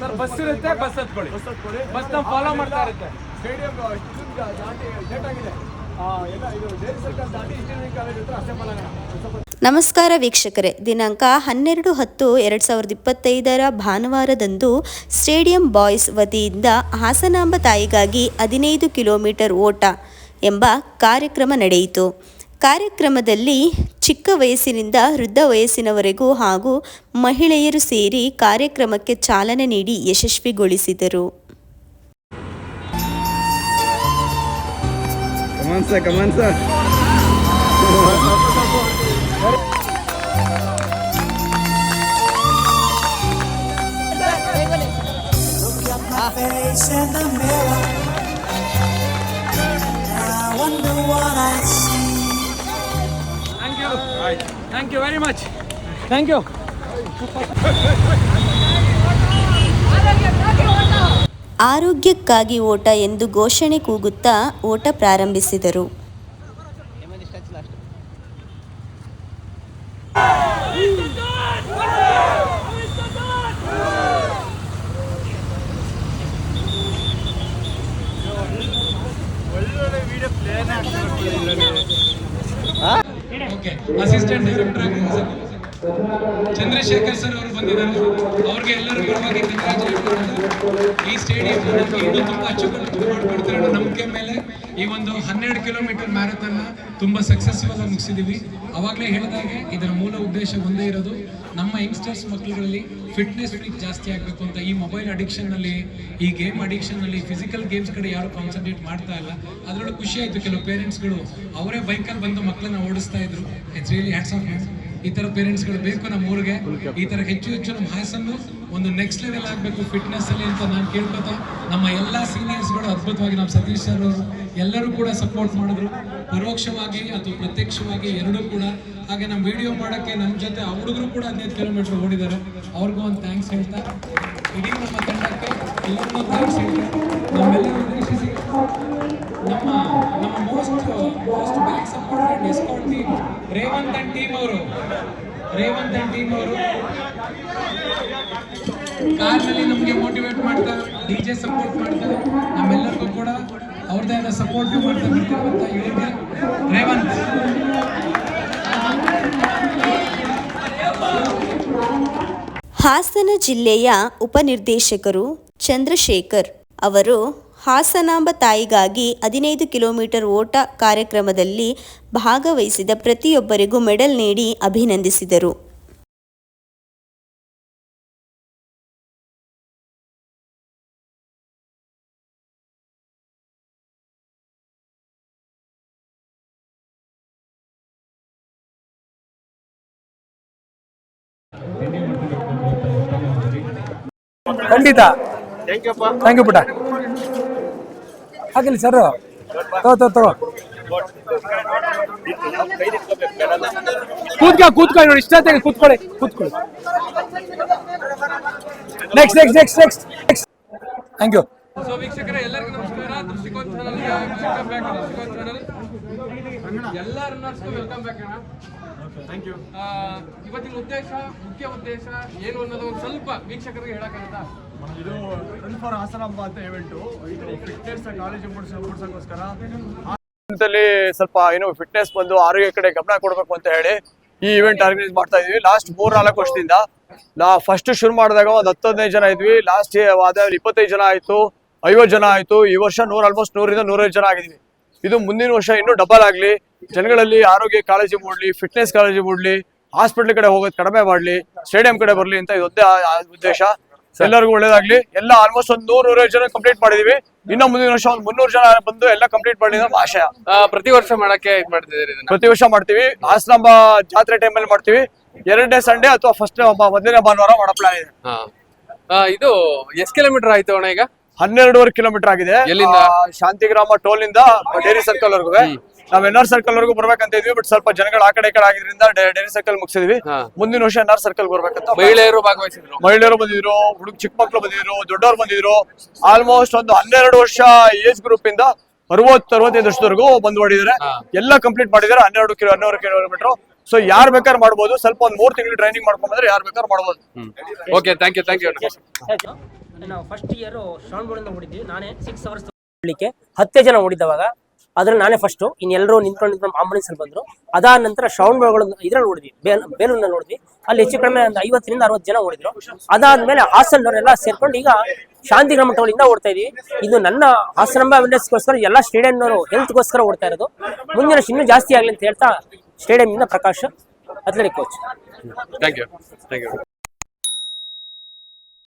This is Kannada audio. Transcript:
ಸರ್ ಬಸ್ ಇರುತ್ತೆ ಬಸ್ ಹತ್ಕೊಳ್ಳಿ. ಬಸ್ ಹತ್ಕೊಳ್ಳಿ. ಬಸ್ ನಾವು ಫಾಲೋ ಮಾಡ್ತಾ ಇರುತ್ತೆ. ಸ್ಟೇಡಿಯಂ ದಾಟಿ ಲೇಟ್ ಆಗಿದೆ. ಆ, ಎಲ್ಲ ಇದು ಡೈರಿ ಸರ್ಕಲ್ ದಾಟಿ ಇಂಜಿನಿಯರಿಂಗ್ ಕಾಲೇಜ್ ಹತ್ರ ನಮಸ್ಕಾರ ವೀಕ್ಷಕರೇ. ದಿನಾಂಕ ಹನ್ನೆರಡು ಹತ್ತು ಎರಡು ಸಾವಿರದ ಇಪ್ಪತ್ತೈದರ ಭಾನುವಾರದಂದು ಸ್ಟೇಡಿಯಂ ಬಾಯ್ಸ್ ವತಿಯಿಂದ ಹಾಸನಾಂಬ ತಾಯಿಗಾಗಿ ಹದಿನೈದು ಕಿಲೋಮೀಟರ್ ಓಟ ಎಂಬ ಕಾರ್ಯಕ್ರಮ ನಡೆಯಿತು. ಕಾರ್ಯಕ್ರಮದಲ್ಲಿ ಚಿಕ್ಕ ವಯಸ್ಸಿನಿಂದ ವೃದ್ಧ ವಯಸ್ಸಿನವರೆಗೂ ಹಾಗೂ ಮಹಿಳೆಯರು ಸೇರಿ ಕಾರ್ಯಕ್ರಮಕ್ಕೆ ಚಾಲನೆ ನೀಡಿ ಯಶಸ್ವಿಗೊಳಿಸಿದರು. I wonder what I you thank you very much thank you ಆರೋಗ್ಯಕ್ಕಾಗಿ ಓಟ ಎಂದು ಘೋಷಣೆ ಕೂಗುತ್ತಾ ಓಟ ಪ್ರಾರಂಭಿಸಿದರು. ಓಕೆ ಅಸಿಸ್ಟೆಂಟ್ ಡೈರೆಕ್ಟರ್ ಆಗಿ ಚಂದ್ರಶೇಖರ್ ಸರ್ ಅವರು ಬಂದಿದ್ದಾರೆ. ಅವ್ರಿಗೆ ಎಲ್ಲರೂ ಪರವಾಗಿ ಕಂಗ್ರಾಚುಲೇಟ್ ಮಾಡೋದು. ಈ ಸ್ಟೇಡಿಯಂ ಇನ್ನೂ ತುಂಬ ಅಚ್ಚುಕಟ್ಟು ಮಾಡಿಕೊಡ್ತಾರೆ ನಂಬಿಕೆ ಮೇಲೆ ಈ ಒಂದು ಹನ್ನೆರಡು ಕಿಲೋಮೀಟರ್ ಮ್ಯಾರಥಾನ್ನ ತುಂಬ ಸಕ್ಸಸ್ಫುಲ್ ಆಗಿ ಮುಗಿಸಿದ್ದೀವಿ ಅವಾಗಲೇ ಹೇಳಿದಾಗೆ ಇದರ ಮೂಲ ಉದ್ದೇಶ ಒಂದೇ ಇರೋದು ನಮ್ಮ ಯಂಗ್ಸ್ಟರ್ಸ್ ಮಕ್ಕಳುಗಳಲ್ಲಿ ಫಿಟ್ನೆಸ್ ಫ್ರೀಕ್ ಜಾಸ್ತಿ ಆಗಬೇಕು ಅಂತ ಈ ಮೊಬೈಲ್ ಅಡಿಕ್ಷನ್ನಲ್ಲಿ ಈ ಗೇಮ್ ಅಡಿಕ್ಷನ್ನಲ್ಲಿ ಫಿಸಿಕಲ್ ಗೇಮ್ಸ್ ಕಡೆ ಯಾರು ಕಾನ್ಸಂಟ್ರೇಟ್ ಮಾಡ್ತಾ ಇಲ್ಲ. ಅದರಲ್ಲೂ ಖುಷಿ ಆಯಿತು. ಕೆಲವು ಪೇರೆಂಟ್ಸ್ಗಳು ಅವರೇ ಬೈಕಲ್ಲಿ ಬಂದು ಮಕ್ಕಳನ್ನ ಓಡಿಸ್ತಾ ಇದ್ರು. ಇಟ್ಸ್ ರಿಯಲಿ ಹ್ಯಾಟ್ಸ್ ಆಫ್ ಈ ಥರ ಪೇರೆಂಟ್ಸ್ಗಳು ಬೇಕು ನಮ್ಮ ಊರಿಗೆ. ಈ ಥರ ಹೆಚ್ಚು ಹೆಚ್ಚು ನಮ್ಮ ಹಾಸನ್ನು ಒಂದು ನೆಕ್ಸ್ಟ್ ಲೆವೆಲ್ ಆಗಬೇಕು ಫಿಟ್ನೆಸ್ ಅಲ್ಲಿ ಅಂತ ನಾನು ಕೇಳ್ಕೊತಾ, ನಮ್ಮ ಎಲ್ಲ ಸೀನಿಯರ್ಸ್ಗಳು ಅದ್ಭುತವಾಗಿ ನಮ್ಮ ಸತೀಶ್ ಸರ್ ಅವರು ಎಲ್ಲರೂ ಕೂಡ ಸಪೋರ್ಟ್ ಮಾಡಿದ್ರು. ಪರೋಕ್ಷವಾಗಿ ಅಥವಾ ಪ್ರತ್ಯಕ್ಷವಾಗಿ ಎರಡೂ ಕೂಡ. ಹಾಗೆ ನಮ್ಮ ವಿಡಿಯೋ ಮಾಡೋಕ್ಕೆ ನಮ್ಮ ಜೊತೆ ಹುಡುಗರು ಕೂಡ ಹದಿನೈದು ಕಿಲೋಮೀಟರ್ ಓಡಿದ್ದಾರೆ. ಅವ್ರಿಗೂ ಒಂದು ಥ್ಯಾಂಕ್ಸ್ ಹೇಳ್ತಾ, ಇಡೀ ನಮ್ಮ ತಂಡಕ್ಕೆ ಎಲ್ಲರಿಗೂ ಥ್ಯಾಂಕ್ಸ್ ಹೇಳ್ತಾ ನಮ್ಮೆಲ್ಲರೂ ಉದ್ದೇಶಿಸಿ ನಮ್ಮ ನಮ್ಮ most most back support discount team Revanth and team ಅವರು. ರೇವಂತ್ ಟೀಮ್ ಅವರು. ಕಾರ್ನಲ್ಲಿ ನಮಗೆ ಮೋಟಿವೇಟ್ ಮಾಡ್ತಾರೆ ಡಿ ಜೆ ಸಪೋರ್ಟ್ ಮಾಡ್ತಾರೆ ನಮ್ಮೆಲ್ಲರಿಗೂ ಕೂಡ ಅವ್ರದ್ದೇ ಆದ ಸಪೋರ್ಟ್ ಮಾಡ್ತಾ ಬರ್ತಿರುವಂತ ಹೇಳಿದ್ರೆ ರೇವಂತ್. ಹಾಸನ ಜಿಲ್ಲೆಯ ಉಪನಿರ್ದೇಶಕರು ಚಂದ್ರಶೇಖರ್ ಅವರು ಹಾಸನಾಂಬ ತಾಯಿಗಾಗಿ ಹದಿನೈದು ಕಿಲೋಮೀಟರ್ ಓಟ ಕಾರ್ಯಕ್ರಮದಲ್ಲಿ ಭಾಗವಹಿಸಿದ ಪ್ರತಿಯೊಬ್ಬರಿಗೂ ಮೆಡಲ್ ನೀಡಿ ಅಭಿನಂದಿಸಿದರು. ಖಂಡಿತ. ಥ್ಯಾಂಕ್ ಯು ಪುಟ ಹಾಗಿಲ್ಲ ಸರ್. ತಗೋ ತಗೋ ತಗೋ. ಕೂತ್ಕ ಕೂತ್ಕೊಳ್ಳಿ ನೋಡಿ ಇಷ್ಟ ಕೂತ್ಕೊಳ್ಳಿ ಕೂತ್ಕೊಳ್ಳಿ. Next next next next next thank you so ವೀಕ್ಷಕರೇ, ಎಲ್ಲರಿಗೂ ನಮಸ್ಕಾರ. ದೃಷ್ಟಿಕೋನ್ ಚಾನಲ್ಗೆ ವೀಕ್ಷಕ ಬ್ಯಾಕ್ ದೃಷ್ಟಿಕೋನ ಚಾನಲ್ ಎಲ್ಲ ರನ್ನರ್ಸ್ಗೂ ವೆಲ್ಕಮ್ ಬ್ಯಾಕ್ ಅಣ್ಣ ಥ್ಯಾಂಕ್ ಯು ಇವತ್ತಿನ ಉದ್ದೇಶ ಮುಖ್ಯ ಉದ್ದೇಶ ಏನು ಅನ್ನೋದು ಒಂದು ಸ್ವಲ್ಪ ವೀಕ್ಷಕರಿಗೆ ಹೇಳಕ್ಕಾಗತ್ತಾ ಇದು ರನ್ ಫಾರ್ ಹಾಸನಾಂಬ ಅಂತ ಇವೆಂಟು ಇದು ಫಿಟ್ನೆಸ್ ಕಾಲೇಜ್ ಮೂಡಿಸ ಮೂಡಿಸೋಕ್ಕೋಸ್ಕರ ಸ್ವಲ್ಪ ಏನು ಫಿಟ್ನೆಸ್ ಬಂದು ಆರೋಗ್ಯ ಕಡೆ ಗಮನ ಕೊಡಬೇಕು ಅಂತ ಹೇಳಿ ಈ ಇವೆಂಟ್ ಆರ್ಗನೈಸ್ ಮಾಡ್ತಾ ಇದೀವಿ. ಲಾಸ್ಟ್ ಮೂರ್ ನಾಲ್ಕು ವರ್ಷದಿಂದ. ನಾ ಫಸ್ಟ್ ಶುರು ಮಾಡಿದಾಗ ಒಂದ್ ಹತ್ತು ಹದಿನೈದು ಜನ ಇದ್ವಿ. ಲಾಸ್ಟ್ ಅದಾದ್ರೆ ಇಪ್ಪತ್ತೈದು ಜನ ಆಯ್ತು ಐವತ್ತು ಜನ ಆಯ್ತು. ಈ ವರ್ಷ ನೂರ ಆಲ್ಮೋಸ್ಟ್ ನೂರಿಂದ ನೂರೈದು ಜನ ಆಗಿದೀವಿ. ಇದು ಮುಂದಿನ ವರ್ಷ ಇನ್ನೂ ಡಬಲ್ ಆಗಲಿ. ಜನಗಳಲ್ಲಿ ಆರೋಗ್ಯ ಕಾಳಜಿ ಮೂಡಲಿ ಫಿಟ್ನೆಸ್ ಕಾಳಜಿ ಮೂಡಲಿ ಹಾಸ್ಪಿಟಲ್ ಕಡೆ ಹೋಗೋದು ಕಡಿಮೆ ಮಾಡಲಿ ಸ್ಟೇಡಿಯಂ ಕಡೆ ಬರಲಿ ಅಂತ ಇದೊಂದೇ ಉದ್ದೇಶ. ಎಲ್ಲರಿಗೂ ಒಳ್ಳೇದಾಗ್ಲಿ. ಎಲ್ಲ ಆಲ್ಮೋಸ್ಟ್ ಒಂದು ನೂರ ನೂರೈದು ಜನ ಕಂಪ್ಲೀಟ್ ಮಾಡಿದೀವಿ. ಇನ್ನು ಮುಂದಿನ ವರ್ಷ ಒಂದ್ ಮುನ್ನೂರು ಜನ ಬಂದು ಎಲ್ಲ ಕಂಪ್ಲೀಟ್ ಮಾಡಿ ನಮ್ಮ ಆಶಯ. ಪ್ರತಿ ವರ್ಷ ಮಾಡಕ್ಕೆ ಇದ್ ಮಾಡ್ತಿದ್ದೀರಿ ಇದನ್ನ? ಪ್ರತಿ ವರ್ಷ ಮಾಡ್ತೀವಿ. ಹಾಸನಾಂಬ ಜಾತ್ರೆ ಟೈಮಲ್ಲಿ ಮಾಡ್ತೀವಿ. ಎರಡನೇ ಸಂಡೇ ಅಥವಾ ಫಸ್ಟ್ ಮೊದಲನೇ ಭಾನುವಾರ ಮಾಡೋ ಪ್ಲಾನ್ ಇದೆ. ಇದು ಎಷ್ಟು ಕಿಲೋಮೀಟರ್ ಆಯ್ತು ಅಣ್ಣ ಈಗ? ಹನ್ನೆರಡೂವರೆ ಕಿಲೋಮೀಟರ್ ಆಗಿದೆ. ಎಲ್ಲಿಂದ? ಆ, ಶಾಂತಿಗ್ರಾಮ ಟೋಲ್ ಇಂದ ಡೇರಿ ಸರ್ಕಲ್ ವರೆಗೂ. ನಾವ್ ಎನ್ ಆರ್ ಸರ್ಕಲ್ ವರೆಗೂ ಬರ್ಬೇಕಂತ ಇದ್ವಿ ಬಟ್ ಸ್ವಲ್ಪ ಜನಗಳು ಆ ಕಡೆ ಈ ಕಡೆ ಆಗಿದ್ರಿಂದ ಡೈರಿ ಸರ್ಕಲ್ ಮುಗಿಸಿದ್ವಿ. ಹಾ. ಮುಂದಿನ ವರ್ಷ ಎನ್ ಆರ್ ಸರ್ಕಲ್ ಬರ್ಬೇಕಂತ ಮಹಿಳೆಯರು ಭಾಗವಹಿಸಿದ್ರು. ಮಹಿಳೆಯರು ಬಂದಿದ್ರು ಹುಡುಗ ಚಿಕ್ಕ ಮಕ್ಳು ಬಂದಿದ್ರು ದೊಡ್ಡವರು ಬಂದಿದ್ರು. ಆಲ್ಮೋಸ್ಟ್ ಒಂದು ಹನ್ನೆರಡು ವರ್ಷ ಏಜ್ ಗ್ರೂಪ್ ಇಂದ ಅರವತ್ತು ಅರವತ್ತೈದು ವರ್ಷದವರೆಗೂ ಬಂದು ಹೊಡಿದಾರೆ ಎಲ್ಲ ಕಂಪ್ಲೀಟ್ ಮಾಡಿದ್ದಾರೆ ಹನ್ನೆರಡು ಕಿಲೋ ಹನ್ನೆರಡು ಕಿಲೋಮೀಟರ್. ಸೊ ಯಾರು ಬೇಕಾದ್ರೆ ಮಾಡ್ಬೋದು ಸ್ವಲ್ಪ ಒಂದ್ ಮೂರ್ ತಿಂಗಳು ಟ್ರೈನಿಂಗ್ ಮಾಡ್ಕೊಂಡ್ರೆ ಯಾರ್ ಯಾರು ಬೇಕಾದ್ರೆ ಮಾಡ್ಬೋದು. Okay thank you thank you ನಾವು ಫಸ್ಟ್ ಇಯರ್ ಶ್ರವಣಬೆಳಗೊಳದಿಂದ ಓಡಿದ್ವಿ ನಾನೇ ಸಿಕ್ಸ್ ಅವರ್ಸ್ ಓಡಲಿಕ್ಕೆ ಹತ್ತೇ ಜನ ಓಡಿದ್ದವಾಗ ಅದ್ರಲ್ಲಿ ನಾನೇ ಫಸ್ಟ್ ಇನ್ನೆಲ್ಲರೂ ನಿಂತ್ಕೊಂಡು ನಿಂತ್ಕೊಂಡು ಆಂಬುಲೆನ್ಸ್ ಅಲ್ಲಿ ಬಂದ್ರು. ಅದಾದ ನಂತರ ಶ್ರವಣಬೆಳಗೊಳ ಇದ್ರಲ್ಲಿ ಓಡಿದ್ವಿ ಬೇಲ್ ಬೇಲೂರಿನಲ್ಲಿ ನೋಡಿದ್ವಿ. ಅಲ್ಲಿ ಹೆಚ್ಚು ಕಡಿಮೆ ಒಂದು ಐವತ್ತರಿಂದ ಅರವತ್ತು ಜನ ಓಡಿದ್ರು. ಅದಾದ್ಮೇಲೆ ಹಾಸನ್ನವರೆಲ್ಲ ಸೇರ್ಕೊಂಡು ಈಗ ಶಾಂತಿ ಟೋಲಿಂದ ಓಡ್ತಾ ಇದೀವಿ. ಇದು ನನ್ನ ಹಾಸನಾಂಬ ಅವೇರ್ನೆಸ್ಗೋಸ್ಕರ ಎಲ್ಲ ಸ್ಟೇಡಿಯಂನವರು ಹೆಲ್ತ್ಗೋಸ್ಕರ ಓಡ್ತಾ ಇರೋದು. ಮುಂದಿನ ಇನ್ನೂ ಜಾಸ್ತಿ ಆಗಲಿ ಅಂತ ಹೇಳ್ತಾ ಸ್ಟೇಡಿಯಂನಿಂದ Prakash athletic coach thank you thank you